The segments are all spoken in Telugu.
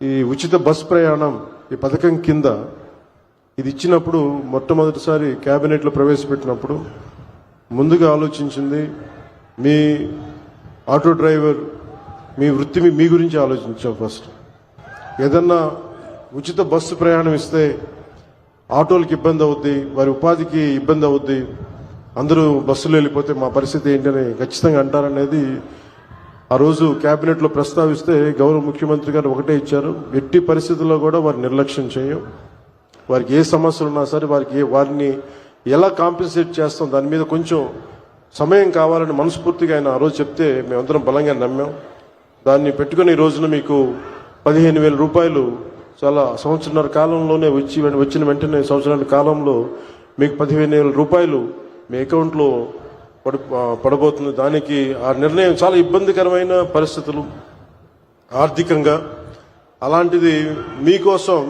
ఈ ఉచిత బస్ ప్రయాణం ఈ పథకం కింద ఇది ఇచ్చినప్పుడు మొట్టమొదటిసారి క్యాబినెట్లో ప్రవేశపెట్టినప్పుడు ముందుగా ఆలోచించింది మీ ఆటో డ్రైవర్ మీ వృత్తి మీ- గురించి ఆలోచించాం ఫస్ట్. ఏదన్నా ఉచిత బస్సు ప్రయాణం ఇస్తే ఆటోలకు ఇబ్బంది అవుద్ది వారి ఉపాధికి ఇబ్బంది అవుద్ది అందరూ బస్సులో వెళ్ళిపోతే మా పరిస్థితి ఏంటని ఖచ్చితంగా అంటారనేది ఆ రోజు కేబినెట్లో ప్రస్తావిస్తే గౌరవ ముఖ్యమంత్రి గారు ఒకటే ఇచ్చారు. ఎట్టి పరిస్థితుల్లో కూడా వారిని నిర్లక్ష్యం చేయం. వారికి ఏ సమస్యలు ఉన్నా సరే వారికి వారిని ఎలా కాంపెన్సేట్ చేస్తాం దాని మీద కొంచెం సమయం కావాలని మనస్ఫూర్తిగా ఆయన ఆ రోజు చెప్తే మేమందరం బలంగా నమ్మాం. దాన్ని పెట్టుకుని ఈ రోజున మీకు పదిహేను వేల రూపాయలు చాలా సంవత్సరాల కాలంలోనే వచ్చి వచ్చిన వెంటనే సంవత్సరాల కాలంలో మీకు పదిహేను వేల రూపాయలు మీ అకౌంట్లో పడు పడబోతుంది దానికి ఆ నిర్ణయం చాలా ఇబ్బందికరమైన పరిస్థితులు. ఆర్థికంగా అలాంటిది మీకోసం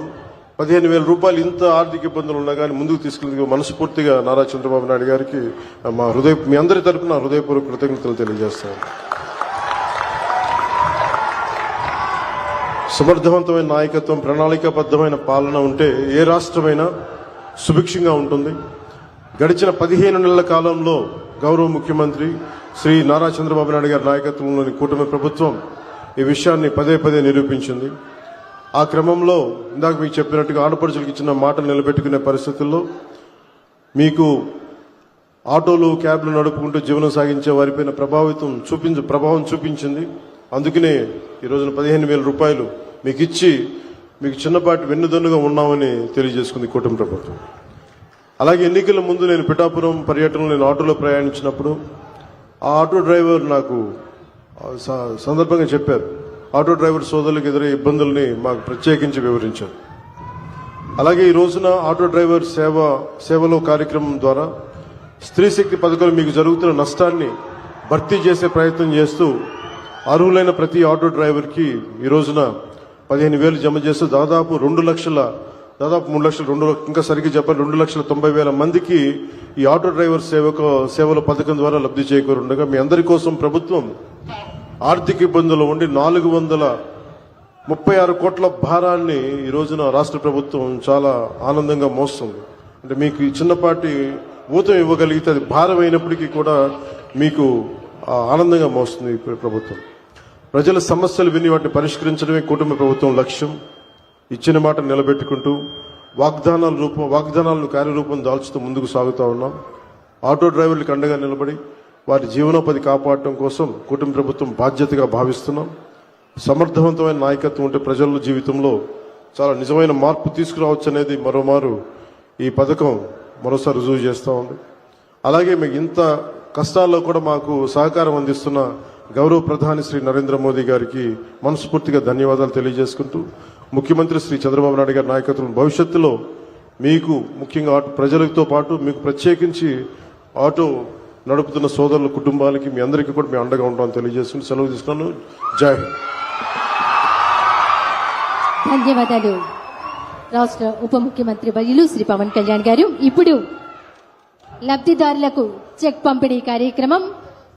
పదిహేను వేల రూపాయలు ఇంత ఆర్థిక ఇబ్బందులు ఉన్నా కానీ ముందుకు తీసుకెళ్ళి మనస్ఫూర్తిగా నారా చంద్రబాబు నాయుడు గారికి మా హృదయ మీ అందరి తరపున హృదయపూర్వక కృతజ్ఞతలు తెలియజేస్తాను. సమర్థవంతమైన నాయకత్వం ప్రణాళికాబద్ధమైన పాలన ఉంటే ఏ రాష్ట్రమైనా సుభిక్షంగా ఉంటుంది. గడిచిన పదిహేను నెలల కాలంలో గౌరవ ముఖ్యమంత్రి శ్రీ నారా చంద్రబాబు నాయుడు గారి నాయకత్వంలోని కూటమి ప్రభుత్వం ఈ విషయాన్ని పదే పదే నిరూపించింది. ఆ క్రమంలో ఇందాక మీకు చెప్పినట్టుగా ఆడపడుచులకు ఇచ్చిన మాటలు నిలబెట్టుకునే పరిస్థితుల్లో మీకు ఆటోలు క్యాబ్లు నడుపుకుంటూ జీవనం సాగించే వారిపైన ప్రభావితం చూపించ ప్రభావం చూపించింది. అందుకనే ఈ రోజున పదిహేను వేల రూపాయలు మీకు ఇచ్చి మీకు చిన్నపాటి వెన్నుదన్నుగా ఉన్నామని తెలియజేసుకుంది కూటమి ప్రభుత్వం. అలాగే ఎన్నికల ముందు నేను పిఠాపురం పర్యటనలో నేను ఆటోలో ప్రయాణించినప్పుడు ఆ ఆటో డ్రైవర్ నాకు స- సందర్భంగా చెప్పారు. ఆటో డ్రైవర్ సోదరులకు ఎదురే ఇబ్బందుల్ని మాకు ప్రత్యేకించి వివరించారు. అలాగే ఈ రోజున ఆటో డ్రైవర్ సేవ సేవలో కార్యక్రమం ద్వారా స్త్రీ శక్తి పథకాలు మీకు జరుగుతున్న నష్టాన్ని భర్తీ చేసే ప్రయత్నం చేస్తూ అర్హులైన ప్రతి ఆటో డ్రైవర్కి ఈ రోజున పదిహేను వేలు జమ చేస్తూ దాదాపు రెండు లక్షల దాదాపు మూడు లక్షలు రెండు ఇంకా సరిగ్గా చెప్పాలి రెండు లక్షల తొంభై వేల మందికి ఈ ఆటో డ్రైవర్ సేవకు సేవల పథకం ద్వారా లబ్ధి చేకూరుండగా మీ అందరి కోసం ప్రభుత్వం ఆర్థిక ఇబ్బందులు ఉండి నాలుగు వందల ముప్పై ఆరు కోట్ల భారాన్ని ఈ రోజున రాష్ట్ర ప్రభుత్వం చాలా ఆనందంగా మోస్తుంది. అంటే మీకు చిన్నపాటి ఊతం ఇవ్వగలిగితే అది భారం అయినప్పటికీ కూడా మీకు ఆనందంగా మోస్తుంది ప్రభుత్వం. ప్రజల సమస్యలు విని వాటిని పరిష్కరించడమే కుటుంబ ప్రభుత్వం లక్ష్యం. ఇచ్చిన మాట నిలబెట్టుకుంటూ వాగ్దానాల రూపం వాగ్దానాలను కార్యరూపం దాల్చుతూ ముందుకు సాగుతూ ఉన్నాం. ఆటో డ్రైవర్లకు అండగా నిలబడి వారి జీవనోపాధి కాపాడటం కోసం కుటుంబ ప్రభుత్వం బాధ్యతగా భావిస్తున్నాం. సమర్థవంతమైన నాయకత్వం ఉంటే ప్రజల జీవితంలో చాలా నిజమైన మార్పు తీసుకురావచ్చు అనేది మరోమారు ఈ పథకం మరోసారి రుజువు చేస్తూ ఉంది. అలాగే మీకు ఇంత కష్టాల్లో కూడా మాకు సహకారం అందిస్తున్న గౌరవ ప్రధాని శ్రీ నరేంద్ర మోదీ గారికి మనస్ఫూర్తిగా ధన్యవాదాలు తెలియజేసుకుంటూ ముఖ్యమంత్రి శ్రీ చంద్రబాబు నాయుడు గారి నాయకత్వం భవిష్యత్తులో మీకు ముఖ్యంగా ఆటో ప్రజలతో పాటు మీకు ప్రత్యేకించి ఆటో నడుపుతున్న సోదరుల కుటుంబాలకి మీ అందరికీ కూడా మేము అండగా ఉంటామని తెలియజేసుకుని సెలవు తీసుకున్నాను. జై హింద్. ధన్యవాదాలు. రాష్ట్ర ఉప ముఖ్యమంత్రి బదిలు శ్రీ పవన్ కళ్యాణ్ గారు. ఇప్పుడు లబ్ధిదారులకు చెక్ పంపిణీ కార్యక్రమం.